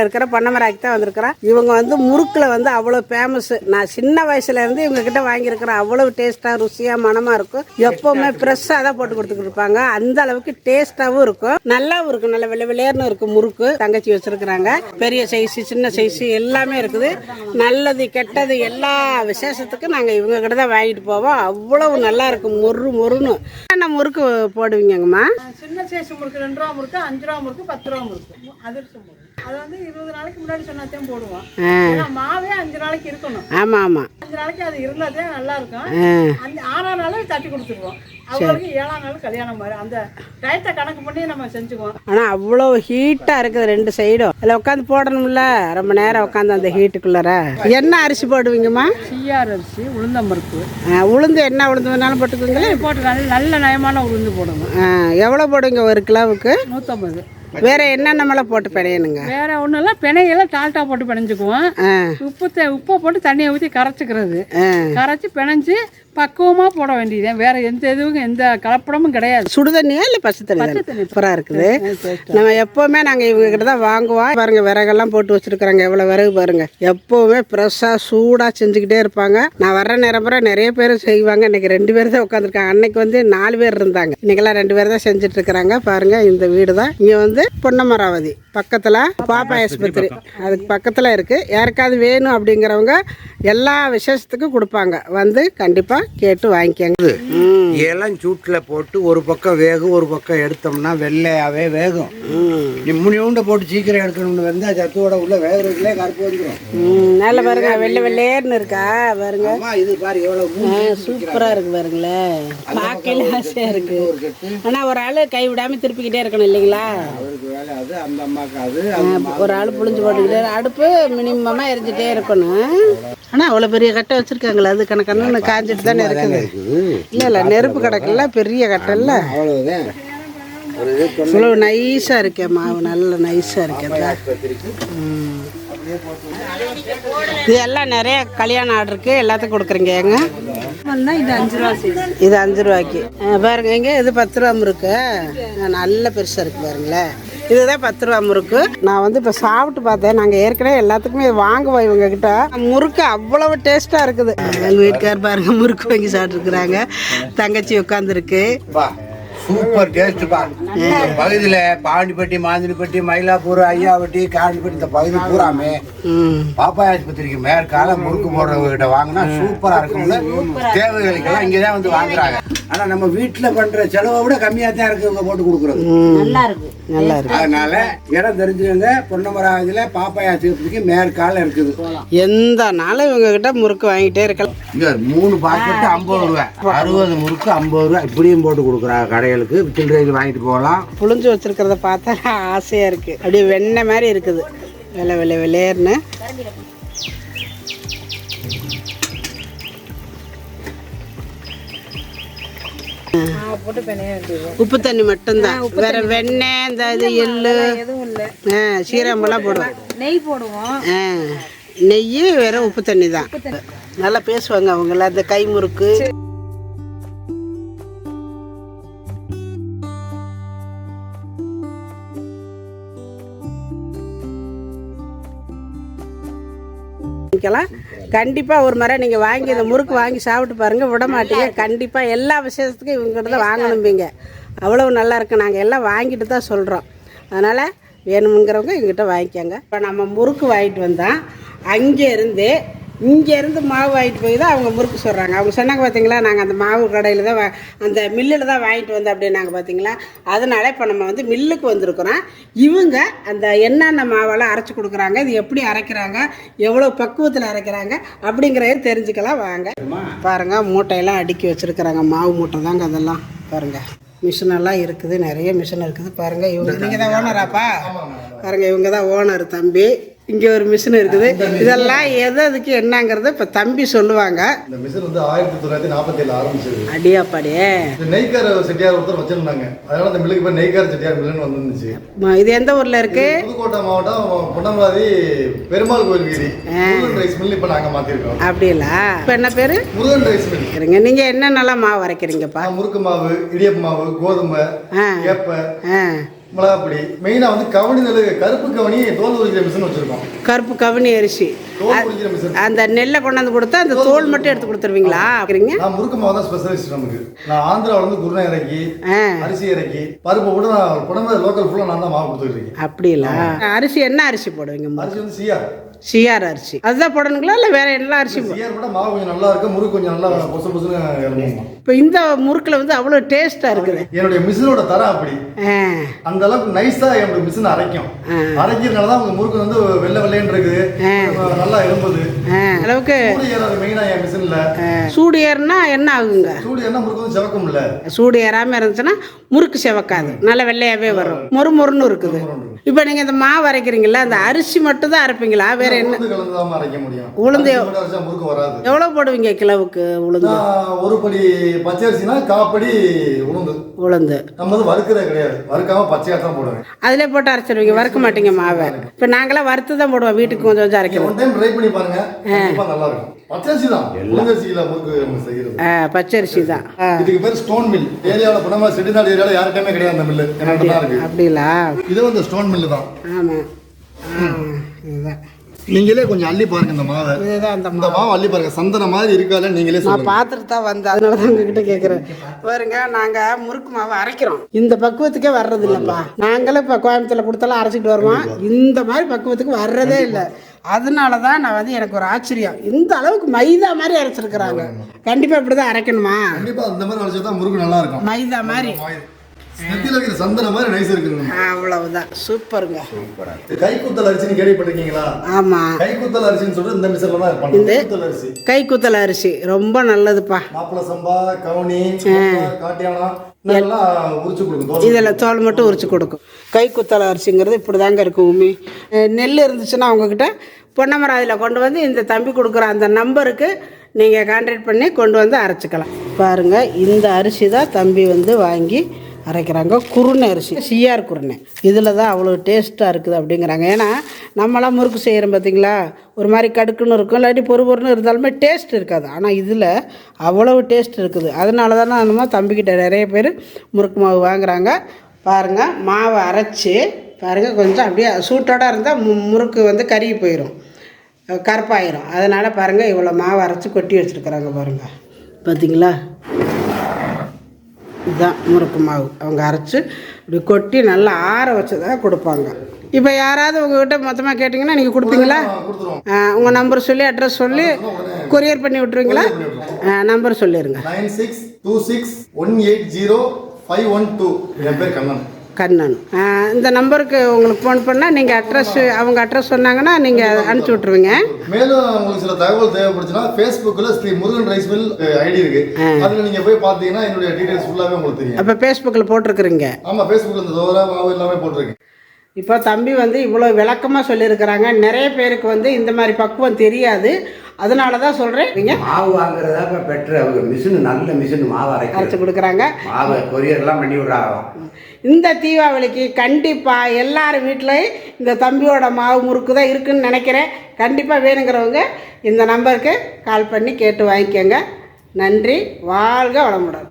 பக்கத்தில் இருக்கிற பொன்னமராய்க்கு தான் வந்திருக்கிறோம் இவங்க வந்து முறுக்கில் வந்து அவ்வளோ ஃபேமஸ் நான் சின்ன வயசுல இருந்து இவங்க கிட்ட வாங்கியிருக்கிறேன் அவ்வளவு டேஸ்ட்டாக ருசியாக மனமாக இருக்கும். எப்போவுமே ஃப்ரெஷ்ஷாக தான் போட்டு கொடுத்துக்கிட்டு இருப்பாங்க. அந்த அளவுக்கு டேஸ்ட்டாகவும் இருக்கும். நல்லாவும் இருக்கும். நல்ல வெள்ளை வெளியேறுனு இருக்கும் முறுக்கு. தங்கச்சி வச்சிருக்கிறாங்க. பெரிய சைஸு சின்ன சைஸு எல்லாமே இருக்குது. நல்லது கெட்டது எல்லா விசேஷத்துக்கும் நாங்கள் இவங்க கிட்ட தான் வாங்கிட்டு போவோம். அவ்வளவு நல்லா இருக்கும். மொறு மொறுன்னு. என்ன முறுக்கு போடுவீங்கம்மா சின்ன சைஸ் முறுக்கு ரெண்டு ரூபா முறுக்கு அஞ்சு ரூபா முறுக்கு பத்து ரூபா முறுக்கு. அதிர்ஷ்டம் முறுக்கு அது வந்து இருபது நாளைக்கு முன்னாடி சொன்னாத்தையும் போடுவோம். ஏன்னா மாவே அஞ்சு நாளைக்கு இருக்கணும். ஆமாம் ஆமாம் அஞ்சு நாளைக்கு அது இருந்தாதே நல்லா இருக்கும் அந்த ஆறாம் நாள் தட்டி கொடுத்துருவோம். அவங்களுக்கு ஏழாம் நாள் கல்யாணம் மாதிரி. அந்த டயத்தை கணக்கு பண்ணி நம்ம செஞ்சுக்குவோம். ஆனால் அவ்வளோ ஹீட்டாக இருக்குது ரெண்டு சைடும் அதில் உட்காந்து போடணும்ல? ரொம்ப நேரம் உட்காந்து அந்த ஹீட்டுக்குள்ளார என்ன அரிசி போடுவீங்கம்மா? சிஆர் அரிசி உளுந்தம்பருப்பு உளுந்து என்ன உளுந்து வேணாலும் போட்டுக்குவீங்களா போட்டு நல்ல நயமான உளுந்து போடணும். எவ்வளோ போடுவீங்க ஒரு கிலோவுக்கு? நூற்றம்பது வேற என்னென்னமெல்லாம் போட்டு பிணையணுங்க? வேற ஒன்றும் இல்லை பிணையெல்லாம் டால்ட்டா போட்டு பிணைஞ்சுக்குவோம். உப்பு உப்பை போட்டு தண்ணியை ஊற்றி கரைச்சிக்கிறது. கரைச்சி பிணைஞ்சு பக்குவமாக போட வேண்டியது வேற எந்த இதுவும் எந்த கலப்படமும் கிடையாது. சுடு தண்ணியா இல்லை பச்சை தண்ணி. சூப்பராக இருக்குது. நம்ம எப்போவுமே நாங்கள் இவங்க கிட்ட தான் வாங்குவோம். பாருங்க விறகெல்லாம் போட்டு வச்சிருக்கிறாங்க. எவ்வளோ விறகு பாருங்க. எப்போவுமே ஃப்ரெஷ்ஷாக சூடாக செஞ்சுக்கிட்டே இருப்பாங்க. நான் வர்ற நேரம் பூரா நிறைய பேர் செய்வாங்க. இன்னைக்கு ரெண்டு பேர் தான் உட்காந்துருக்காங்க அன்னைக்கு வந்து நாலு பேர் இருந்தாங்க. இன்னைக்கெல்லாம் ரெண்டு பேர் தான் செஞ்சுட்டு இருக்கிறாங்க. பாருங்க இந்த வீடு தான் இங்கே வந்து பொன்னமராவதி. பக்கத்தில் பாப்பா ஆஸ்பத்திரி அதுக்கு பக்கத்தில் இருக்குது யாருக்காவது வேணும் அப்படிங்கிறவங்க எல்லா விசேஷத்துக்கும் கொடுப்பாங்க. வந்து கண்டிப்பாக கேட்டு வாங்கிக்கோங்க. இளம் சூட்டில் போட்டு ஒரு பக்கம் வேகும் ஒரு பக்கம் எடுத்தோம்னா வெள்ளையாவே வேகும். நீ முனிவுண்ட போட்டு சீக்கிரம் எடுக்கணும்னு வந்து சத்துவோட உள்ள வேகிறதுக்குள்ளே கருப்பு வந்துடும் நல்ல பாருங்க வெள்ளை வெள்ளையர்னு இருக்கா? பாருங்க. இது பாரு எவ்வளவு ஆ, சூப்பரா இருக்கு பாருங்களேன் பார்க்கல ஆசையா இருக்கு. ஆனா ஒரு ஆளு கை விடாம திருப்பிக்கிட்டே இருக்கணும் இல்லைங்களா? அவருக்கு வேலை அது அந்த அது ஆ, ஒரு ஆள் புளிஞ்சு போட்டுக்கிட்டே அடுப்பு மினிமமா எரிஞ்சிட்டே இருக்கணும். ஆனா அவ்வளவு பெரிய கட்டை வச்சிருக்காங்களா அது கணக்கன்னு காஞ்சிட்டு தானே இருக்குது. இல்ல இல்ல நெருப்பு கடைக்கல பெரிய கட்டை இல்ல. அவ்வளவுதான். ஒரு இது தொல்லை இவ்வளவு நைஸா இருக்கே மாவு. நல்ல நைஸா இருக்கேன் ம். இது எல்லாம் நிறைய கல்யாண ஆர்டருக்கு எல்லாத்துக்கும் கொடுக்குறீங்க ஏங்க? இது அஞ்சு ரூபா இது அஞ்சு ரூபாய்க்கு. பாருங்க எங்க? இது பத்து ரூபா முறுக்கு. ஆ, நல்ல பெருசாக இருக்கு பாருங்களேன். இதுதான் பத்து ரூபா முறுக்கு. நான் வந்து இப்போ சாப்பிட்டு பார்த்தேன். நாங்கள் ஏற்கனவே எல்லாத்துக்குமே வாங்குவோம் இவங்க கிட்ட முறுக்கு அவ்வளவு டேஸ்ட்டாக இருக்குது. எங்கள் வீட்டுக்கார் பாருங்க முறுக்கு வாங்கி சாப்பிட்ருக்குறாங்க தங்கச்சி உட்காந்துருக்கு சூப்பர் டேஸ்ட் பா. இந்த பகுதியில பாண்டிப்பட்டி மாந்திரிப்பட்டி மயிலாப்பூர் ஐயாவட்டி காண்டிப்பட்டி இந்த பகுதி பூராமே பாப்பா ஆஸ்பத்திரிக்கு மேற்கால முறுக்கு போடுறவங்க கிட்ட வாங்கினா சூப்பரா இருக்கும்ல. தேவைகளுக்கெல்லாம் இங்கதான் வந்து வாங்குறாங்க. ஆனா நம்ம வீட்டுல பண்ற செலவை விட கம்மியா தான் இருக்கு இவங்க போட்டு கொடுக்குறது. நல்லா இருக்கு. நல்லா இருக்கு. அதனால இடம் தெரிஞ்சுக்கோங்க. பொன்னமராவதியில பாப்பா ஆஸ்பத்திரிக்கு மேற்கால இருக்குது. எந்த நாளும் இவங்க கிட்ட முறுக்கு வாங்கிட்டே இருக்கலாம். இங்க மூணு பாக்கெட் ஐம்பது ரூபாய். அறுபது முறுக்கு ஐம்பது ரூபாய் இப்படியும் போட்டு கொடுக்குறாங்க கடைகளுக்கு சில்லறைக்கு வாங்கிட்டு போகலாம். புளிஞ்சு வச்சிருக்கிறத பார்த்தா ஆசையா இருக்கு. அப்படியே வெண்ணெய் மாதிரி இருக்குது. வெள்ளை வெள்ளை வெள்ளையர்னு உப்பு தண்ணி மட்டும்தான். வேற வெண்ணெய் இந்த இது எள்ளு எதுவும் இல்லை. ஆ, சீரகமெல்லாம் போடுவோம். நெய் போடுவோம். நெய் வேற உப்பு தண்ணி. தான் நல்லா பேசுவாங்க அவங்கள அந்த கை வாங்கிக்கலாம். கண்டிப்பாக ஒரு முறை நீங்கள் வாங்கி இந்த முறுக்கு வாங்கி சாப்பிட்டு பாருங்கள் விட மாட்டீங்க கண்டிப்பாக எல்லா விசேஷத்துக்கும் இவங்ககிட்ட தான் வாங்கணும்பீங்க. அவ்வளவு நல்லா இருக்கு. நாங்கள் எல்லாம் வாங்கிட்டு தான் சொல்கிறோம் அதனால் வேணுங்கிறவங்க எங்கிட்ட வாங்கிக்கோங்க. இப்போ நம்ம முறுக்கு வாங்கிட்டு வந்தோம் அங்கேருந்து இங்கேருந்து மாவு வாங்கிட்டு போய் தான் அவங்க முறுக்கு சொல்கிறாங்க அவங்க சொன்னாங்க பார்த்தீங்களா நாங்கள் அந்த மாவு கடையில் தான் வா- அந்த மில்லில் தான் வாங்கிட்டு வந்தோம் அப்படின்னாங்க பார்த்தீங்களா அதனால இப்போ நம்ம வந்து மில்லுக்கு வந்திருக்கிறோம். இவங்க அந்த என்னென்ன மாவெல்லாம் அரைச்சி கொடுக்குறாங்க இது எப்படி அரைக்கிறாங்க எவ்வளோ பக்குவத்தில் அரைக்கிறாங்க அப்படிங்கிறத தெரிஞ்சுக்கலாம் வாங்க. பாருங்க மூட்டையெல்லாம் அடுக்கி வச்சிருக்கிறாங்க. மாவு மூட்டை தாங்க அதெல்லாம். பாருங்க மிஷின் எல்லாம் இருக்குது நிறைய மிஷின் இருக்குது. பாருங்க இவங்க நீங்கள் தான் ஓனராப்பா? பாருங்க இவங்க தான் ஓனர் தம்பி. இங்கே ஒரு மிஷின் இருக்குது. இதெல்லாம் எது அதுக்கு என்னங்கிறத இப்போ தம்பி சொல்லுவாங்க. இந்த மிஷின் வந்து ஆயிரத்தி தொள்ளாயிரத்தி நாற்பத்தி ஏழு ஆரம்பிச்சது. அடியாப்பாடியே. இந்த நெய்க்கார செட்டியார் ஒருத்தர் வச்சிருந்தாங்க. அதனால இந்த மில்லுக்கு பேர் நெய்க்கார செட்டியார் மில்லுன்னு வந்துருந்துச்சு. இது எந்த ஊரில் இருக்கு? புதுக்கோட்டை மாவட்டம் பொன்னமராதி பெருமாள் கோயில் வீதி. முருகன் ரைஸ் மில் இப்போ நாங்கள் மாற்றிருக்கோம் அப்படிங்களா இப்போ என்ன பேர்? Murugan rice mill. இருக்கிறீங்க நீங்கள் என்னென்னலாம் மாவு அரைக்கிறீங்கப்பா? முறுக்கு மாவு இடியப்ப மாவு கோதுமை ஆ. மிளகாப்பொடி. மெயினாக வந்து கவனி நெல் கருப்பு கவனி தோல் உரிக்கிற மிஷின் வச்சுருக்கோம். கருப்பு கவனி அரிசி. அந்த நெல்லை கொண்டாந்து கொடுத்தா அந்த தோல் மட்டும் எடுத்து கொடுத்துருவீங்களா? இருக்கிறீங்க நான் முறுக்கு மாவு தான் ஸ்பெஷலிஸ்ட் நமக்கு. நான் ஆந்திராவில் வந்து குருணை இறக்கி அரிசி இறக்கி பருப்பை கூட நான் குடம்பு லோக்கல் ஃபுல்லாக நான் தான் மாவு கொடுத்துட்டு இருக்கேன். அப்படிங்களா? அரிசி என்ன அரிசி போடுவீங்க அரிசி வந்து சிஆர் சிஆர் அரிசி. அதுதான் போடணுங்களா இல்லை வேற என்ன அரிசி சிஆர் கூட மாவு கொஞ்சம் நல்லா இருக்கு முறுக்கு கொஞ்சம் நல்லா பொசு பொசுன்னு இப்போ இந்த முறுக்கில் வந்து அவ்வளோ டேஸ்ட்டாக இருக்குது. என்னுடைய மிஷினோட தரம் அப்படி. அந்த அளவுக்கு நைஸா என்னோட மிஷின் அரைக்கும். அரைக்கிறதுனால தான் உங்க முறுக்கு வந்து வெள்ளை வெள்ளைன்னு இருக்குது அளவுக்கு சூடு ஏறுனா என்ன ஆகுங்க? சூடு ஏறாமல் இருந்துச்சுன்னா முறுக்கு செவக்காது. நல்ல வெள்ளையாகவே வரும். மொறு மொறுன்னு இருக்குது. இப்போ நீங்கள் இந்த மாவு அரைக்கிறீங்களா? அந்த அரிசி மட்டும் தான் அரைப்பீங்களா வேற என்ன? உளுந்து எவ்வளோ போடுவீங்க கிலோவுக்கு உளுந்து? ஒரு படி பச்சை அரிசினா காப்படி உளுந்து. உளுந்து. நம்ம வந்து வறுக்கிறது கிடையாது. வறுக்காம பச்சையா தான் போடுவேன். அதிலே போட்டு அரைச்சிடுவீங்க வறுக்க மாட்டீங்க மாவை. இப்போ நாங்களாம் வறுத்து தான் போடுவோம். வீட்டுக்கு கொஞ்சம் கொஞ்சம் அரைக்கிறோம் டைம் ட்ரை பண்ணி பாருங்க. கண்டிப்பா நல்லா இருக்கும் பச்சை அரிசி தான் அரிசியில முறுக்கு நம்ம செய்யறது. ஆ பச்சரிசி தான். இதுக்கு பேர் ஸ்டோன் மில் ஏரியாவில் பண்ணாம செட்டிநாடு ஏரியாவில் யார்கிட்டயுமே கிடையாது அந்த மில்லு தான் இருக்கு அப்படிங்களா இது வந்து ஸ்டோன் மில்லு தான். ஆமாம் இதுதான். நீங்களே கொஞ்சம் அள்ளி பாருங்க இந்த மாவை. இந்த மாவு. அள்ளி பாருங்க. சந்தன மாதிரி இருக்காதுன்னு நீங்களே நான் பார்த்துட்டு தான் வந்தேன். அதனால தான் உங்ககிட்ட கேட்குறேன் பாருங்க நாங்கள் முறுக்கு மாவு அரைக்கிறோம். இந்த பக்குவத்துக்கே வர்றது இல்லைப்பா நாங்களும் இப்போ கோயம்புத்தூர்ல கொடுத்தாலும் அரைச்சிட்டு வருவோம். இந்த மாதிரி பக்குவத்துக்கு வர்றதே இல்லை. அதனால தான் நான் வந்து எனக்கு ஒரு ஆச்சரியம். இந்த அளவுக்கு மைதா மாதிரி அரைச்சிருக்கிறாங்க. கண்டிப்பாக இப்படி தான் அரைக்கணுமா? கண்டிப்பா இந்த மாதிரி அரைச்சா தான் முறுக்கு நல்லா இருக்கும். மைதா மாதிரி. நெத்தியில் இருக்கிற சந்தன மாதிரி நைஸ் இருக்குங்க அவ்வளவுதான். சூப்பருங்க. கைக்குத்தல் அரிசின்னு கேள்விப்பட்டிருக்கீங்களா? ஆமாம் கைக்குத்தல் அரிசின்னு சொல்லிட்டு இந்த மிஷினில் தான் இருப்பாங்க. கைக்குத்தல் அரிசி. அரிசி ரொம்ப நல்லதுப்பா. மாப்பிள சம்பா கவுனி காட்டியானம் இதெல்லாம் உரிச்சு கொடுக்கும். தோசை இதில் தோல் மட்டும் உரிச்சு கொடுக்கும். கை அரிசிங்கிறது இப்படி தாங்க இருக்கும் உமி நெல் இருந்துச்சுன்னா அவங்கக்கிட்ட பொன்னமராதியில் கொண்டு வந்து இந்த தம்பி கொடுக்குற அந்த நம்பருக்கு நீங்கள் கான்டாக்ட் பண்ணி கொண்டு வந்து அரைச்சிக்கலாம். பாருங்கள் இந்த அரிசி தான் தம்பி வந்து வாங்கி அரைக்கிறாங்க. குருணை அரிசி. சிஆர் குருணை. இதில் தான் அவ்வளோ டேஸ்ட்டாக இருக்குது அப்படிங்கிறாங்க. ஏன்னா நம்மளாம் முறுக்கு செய்கிறோம் பார்த்தீங்களா ஒரு மாதிரி கடுக்குன்னு இருக்கும் இல்லாட்டி பொறு பொறுன்னு இருந்தாலுமே டேஸ்ட் இருக்காது. ஆனால் இதில் அவ்வளவு டேஸ்ட் இருக்குது. அதனால தான் நம்ம தம்பிக்கிட்ட நிறைய பேர் முறுக்கு மாவு வாங்குறாங்க. பாருங்கள் மாவை அரைச்சி பாருங்கள் கொஞ்சம் அப்படியே சூட்டோட இருந்தால் மு முறுக்கு வந்து கருகி போயிடும் கருப்பாயிரும். அதனால் பாருங்கள் இவ்வளோ மாவு அரைச்சி கொட்டி வச்சுருக்குறாங்க பாருங்கள் பார்த்தீங்களா இதுதான் முறுக்கு மாவு. அவங்க அரைச்சி இப்படி கொட்டி நல்லா ஆற வச்சு தான் கொடுப்பாங்க. இப்போ யாராவது உங்ககிட்ட மொத்தமாக கேட்டிங்கன்னா நீங்கள் கொடுப்பீங்களா? உங்கள் நம்பர் சொல்லி அட்ரஸ் சொல்லி கொரியர் பண்ணி விட்ருவீங்களா நம்பர் சொல்லிடுங்க nine six two six one eight zero five one two என் பேர் கண்ணன். கண்ணன். இந்த நம்பருக்கு உங்களுக்கு ஃபோன் பண்ணால் நீங்கள் அட்ரஸ் அவங்க அட்ரஸ் சொன்னாங்கன்னா நீங்கள் அனுப்பிச்சி விட்ருவீங்க மேலும் உங்களுக்கு சில தகவல் தேவைப்படுச்சுன்னா ஃபேஸ்புக்கில் Sri Murugan rice mill ID இருக்கு. அதில் நீங்கள் போய் பார்த்தீங்கன்னா என்னுடைய டீடைல்ஸ் ஃபுல்லாகவே உங்களுக்கு தெரியும். அப்போ ஃபேஸ்புக்கில் போட்டிருக்கிறீங்க. ஆமாம் ஃபேஸ்புக்கில் இந்த தோரா மாவு எல்லாமே போட்டிருக்கேன். இப்போ தம்பி வந்து இவ்வளோ விளக்கமாக சொல்லியிருக்கிறாங்க. நிறைய பேருக்கு வந்து இந்த மாதிரி பக்குவம் தெரியாது. அதனால தான் சொல்கிறேன் நீங்கள் மாவு வாங்குறதா இப்போ பெட்ரு அவங்க மிஷின் நல்ல மிஷின் மாவு அரைச்சி அரைக்கிறது கொடுக்குறாங்க. மாவை கொரியர்லாம் பண்ணி விடுறாங்க இந்த தீபாவளிக்கு கண்டிப்பாக எல்லார் வீட்லேயும் இந்த தம்பியோட மாவு முறுக்கு தான் இருக்குன்னு நினைக்கிறேன். கண்டிப்பாக வேணுங்கிறவங்க இந்த நம்பருக்கு கால் பண்ணி கேட்டு வாங்கிக்கோங்க. நன்றி. வாழ்க வளமுடன்.